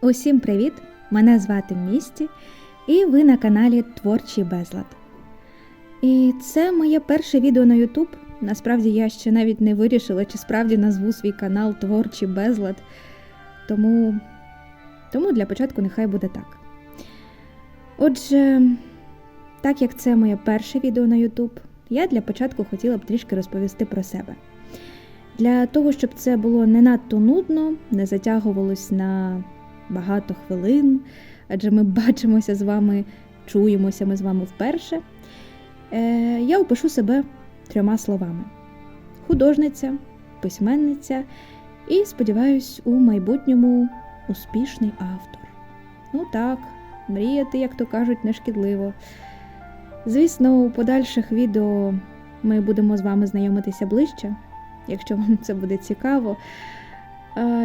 Усім привіт! Мене звати Місті, і ви на каналі Творчий Безлад. І це моє перше відео на YouTube. Насправді я ще навіть не вирішила, чи справді назву свій канал Творчий Безлад. Тому, тому для початку нехай буде так. Отже, так як це моє перше відео на YouTube, я для початку хотіла б трішки розповісти про себе. Для того, щоб це було не надто нудно, не затягувалось на багато хвилин, адже ми бачимося з вами, чуємося ми з вами вперше. Е, Я опишу себе трьома словами: художниця, письменниця і, сподіваюсь, у майбутньому успішний автор. Ну так, мріяти, як то кажуть, не шкідливо. Звісно, у подальших відео ми будемо з вами знайомитися ближче, якщо вам це буде цікаво.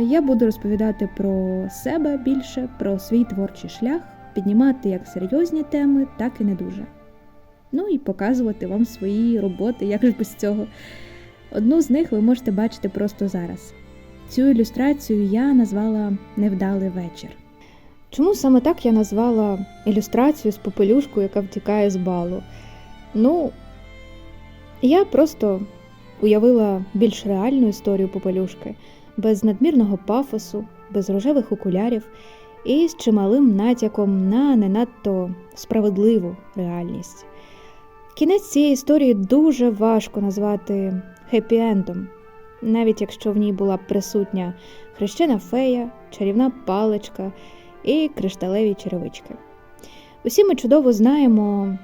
Я буду розповідати про себе більше, про свій творчий шлях, піднімати як серйозні теми, так і не дуже. Ну і показувати вам свої роботи, як ж без цього. Одну з них ви можете бачити просто зараз. Цю ілюстрацію я назвала Невдалий вечір. Чому саме так я назвала ілюстрацію з попелюшкою, яка втікає з балу? Ну, я просто уявила більш реальну історію попелюшки без надмірного пафосу, без рожевих окулярів і з чималим натяком на не надто справедливу реальність. Кінець цієї історії дуже важко назвати хеппі-ендом, навіть якщо в ній була присутня хрещена фея, чарівна паличка і кришталеві черевички. Усі ми чудово знаємо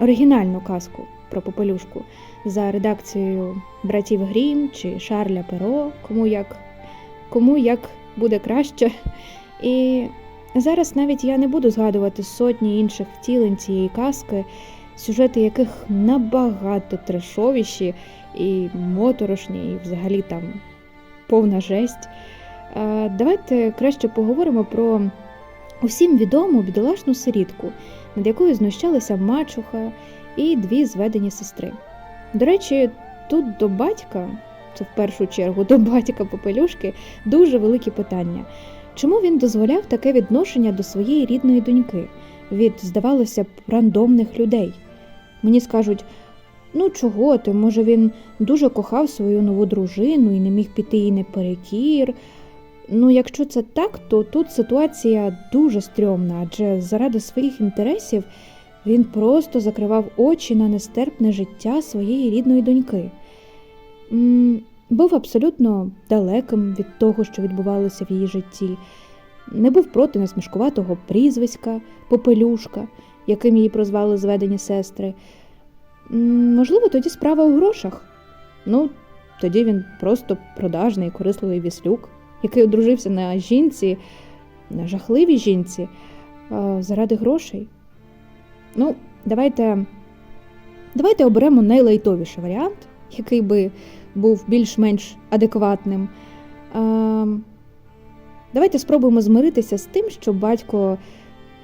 оригінальну казку про попелюшку за редакцією братів Грім чи Шарля Перо, кому як кому як буде краще. І зараз навіть я не буду згадувати сотні інших втілень цієї казки, сюжети яких набагато трешовіші і моторошні, і взагалі там повна жесть. Давайте краще поговоримо про усім відому бідолашну сирітку, над якою знущалися мачуха і дві зведені сестри. До речі, тут до батька це в першу чергу до батька Попелюшки, дуже великі питання. Чому він дозволяв таке відношення до своєї рідної доньки від, здавалося б, рандомних людей? Мені скажуть, ну чого ти, може, він дуже кохав свою нову дружину і не міг піти їй неперекір. Ну, якщо це так, то тут ситуація дуже стрьомна, адже заради своїх інтересів він просто закривав очі на нестерпне життя своєї рідної доньки був абсолютно далеким від того, що відбувалося в її житті, не був проти насмішкуватого прізвиська, попелюшка, яким її прозвали зведені сестри. Можливо, тоді справа у грошах. Ну, тоді він просто продажний, корисливий віслюк, який одружився на жінці, на жахливій жінці, заради грошей. Ну, давайте, давайте оберемо найлайтовіший варіант який би був більш-менш адекватним. Давайте спробуємо змиритися з тим, що батько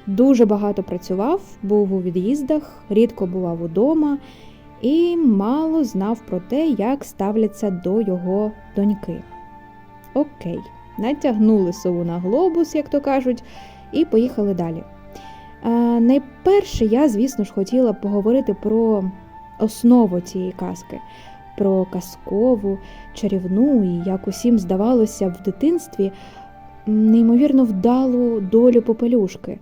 дуже багато працював, був у від'їздах, рідко бував удома і мало знав про те, як ставляться до його доньки. Окей, натягнули сову на глобус, як то кажуть, і поїхали далі. Найперше, я, звісно ж, хотіла поговорити про основу цієї казки про казкову, чарівну і, як усім здавалося, в дитинстві неймовірно вдалу долю попелюшки.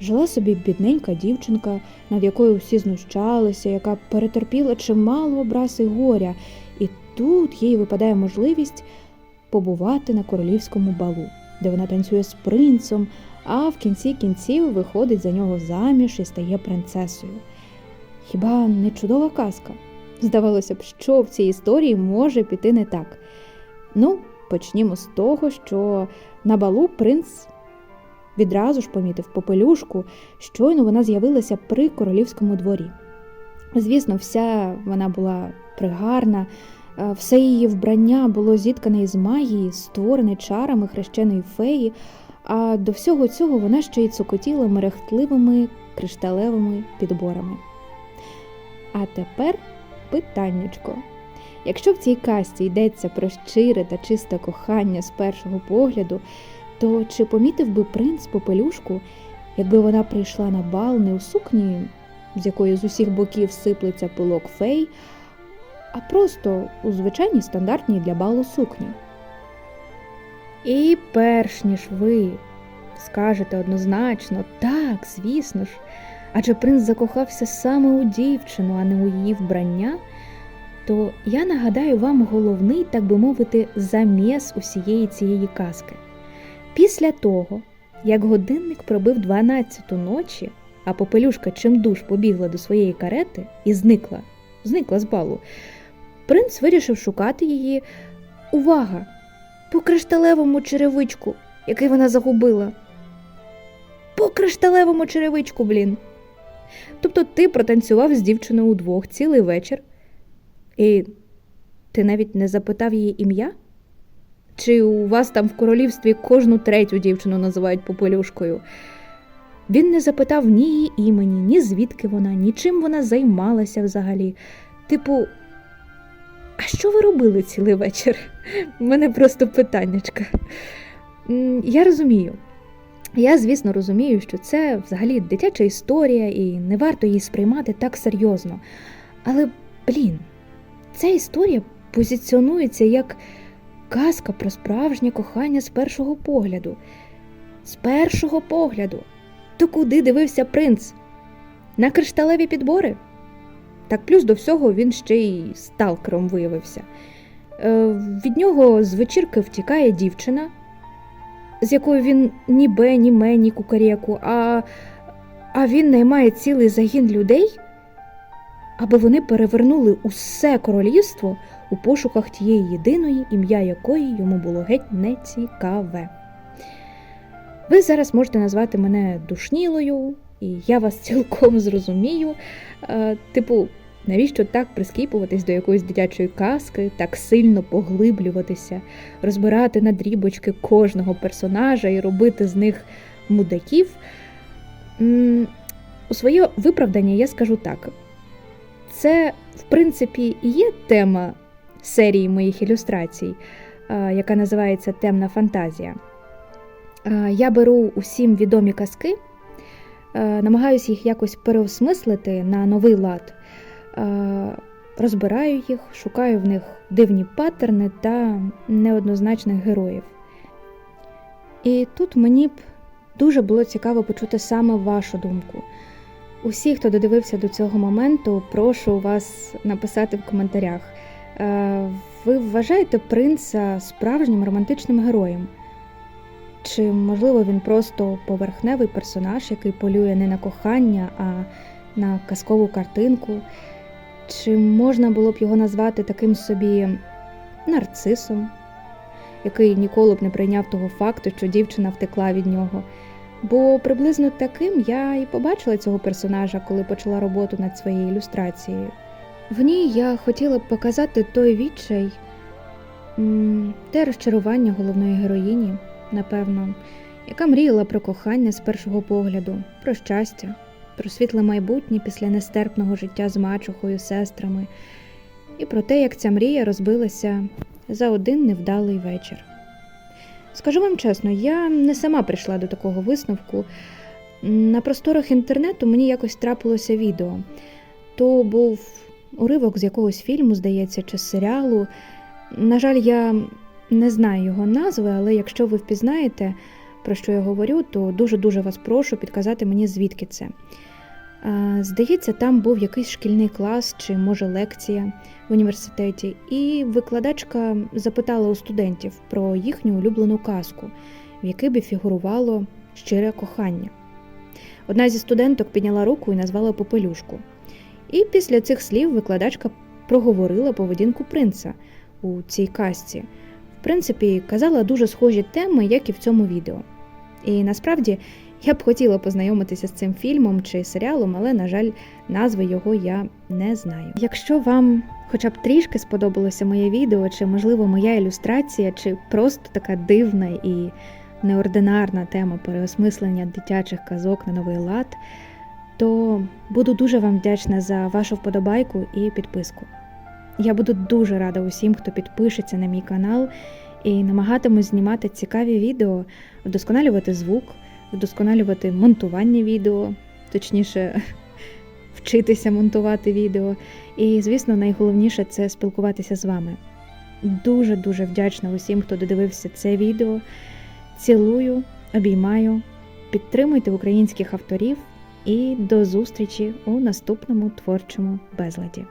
Жила собі бідненька дівчинка, над якою всі знущалися, яка перетерпіла чимало образ і горя, і тут їй випадає можливість побувати на королівському балу, де вона танцює з принцем, а в кінці кінців виходить за нього заміж і стає принцесою. Хіба не чудова казка? Здавалося б, що в цій історії може піти не так. Ну, почнімо з того, що на балу принц відразу ж помітив попелюшку, щойно вона з'явилася при королівському дворі. Звісно, вся вона була пригарна, все її вбрання було зіткане із магії, створене чарами хрещеної феї, а до всього цього вона ще й цокотіла мерехтливими кришталевими підборами. А тепер питаннячко. Якщо в цій касті йдеться про щире та чисте кохання з першого погляду, то чи помітив би принц попелюшку, якби вона прийшла на бал не у сукні, з якої з усіх боків сиплеться пилок фей, а просто у звичайній стандартній для балу сукні? І перш ніж ви скажете однозначно, так, звісно ж, адже принц закохався саме у дівчину, а не у її вбрання, то я нагадаю вам головний, так би мовити, заміс усієї цієї казки. Після того, як годинник пробив 12 ночі, а попелюшка чимдуж побігла до своєї карети і зникла, зникла з балу, принц вирішив шукати її. Увага! По кришталевому черевичку, який вона загубила. По кришталевому черевичку, блін. Тобто ти протанцював з дівчиною удвох цілий вечір, і ти навіть не запитав її ім'я? Чи у вас там в королівстві кожну третю дівчину називають попелюшкою? Він не запитав ні її імені, ні звідки вона, ні чим вона займалася взагалі. Типу, а що ви робили цілий вечір? У мене просто питаннячка. Я розумію. Я, звісно, розумію, що це взагалі дитяча історія і не варто її сприймати так серйозно. Але, блін, ця історія позиціонується як казка про справжнє кохання з першого погляду. З першого погляду. То куди дивився принц? На кришталеві підбори? Так плюс до всього він ще й сталкером виявився. Е, від нього з вечірки втікає дівчина, з якою він ні бе, ні ме, ні кукарєку, а, а він наймає цілий загін людей, аби вони перевернули усе королівство у пошуках тієї єдиної, ім'я якої йому було геть не цікаве. Ви зараз можете назвати мене душнілою, і я вас цілком зрозумію. Е, типу, навіщо так прискіпуватись до якоїсь дитячої казки, так сильно поглиблюватися, розбирати на дрібочки кожного персонажа і робити з них мудаків? У своє виправдання я скажу так: це, в принципі, і є тема серії моїх ілюстрацій, яка називається Темна фантазія. Я беру усім відомі казки, намагаюся їх якось переосмислити на новий лад, розбираю їх, шукаю в них дивні паттерни та неоднозначних героїв. І тут мені б дуже було цікаво почути саме вашу думку. Усі, хто додивився до цього моменту, прошу вас написати в коментарях. Е, Ви вважаєте принца справжнім романтичним героєм? Чи, можливо, він просто поверхневий персонаж, який полює не на кохання, а на казкову картинку? Чи можна було б його назвати таким собі нарцисом, який ніколи б не прийняв того факту, що дівчина втекла від нього? Бо приблизно таким я і побачила цього персонажа, коли почала роботу над своєю ілюстрацією. В ній я хотіла б показати той відчай, те розчарування головної героїні, напевно, яка мріяла про кохання з першого погляду, про щастя, про світле майбутнє після нестерпного життя з мачухою, сестрами, і про те, як ця мрія розбилася за один невдалий вечір. Скажу вам чесно, я не сама прийшла до такого висновку. На просторах інтернету мені якось трапилося відео. То був уривок з якогось фільму, здається, чи серіалу. На жаль, я не знаю його назви, але якщо ви впізнаєте, про що я говорю, то дуже-дуже вас прошу підказати мені, звідки це. Здається, там був якийсь шкільний клас чи, може, лекція в університеті, і викладачка запитала у студентів про їхню улюблену казку, в якій би фігурувало щире кохання. Одна зі студенток підняла руку і назвала попелюшку. І після цих слів викладачка проговорила поведінку принца у цій казці. В принципі, казала дуже схожі теми, як і в цьому відео. І насправді я б хотіла познайомитися з цим фільмом чи серіалом, але, на жаль, назви його я не знаю. Якщо вам хоча б трішки сподобалося моє відео, чи, можливо, моя ілюстрація, чи просто така дивна і неординарна тема переосмислення дитячих казок на новий лад, то буду дуже вам вдячна за вашу вподобайку і підписку. Я буду дуже рада усім, хто підпишеться на мій канал і намагатимусь знімати цікаві відео, вдосконалювати звук, вдосконалювати монтування відео, точніше, вчитися монтувати відео. І, звісно, найголовніше це спілкуватися з вами. Дуже дуже вдячна усім, хто додивився це відео. Цілую, обіймаю, підтримуйте українських авторів і до зустрічі у наступному творчому безладі.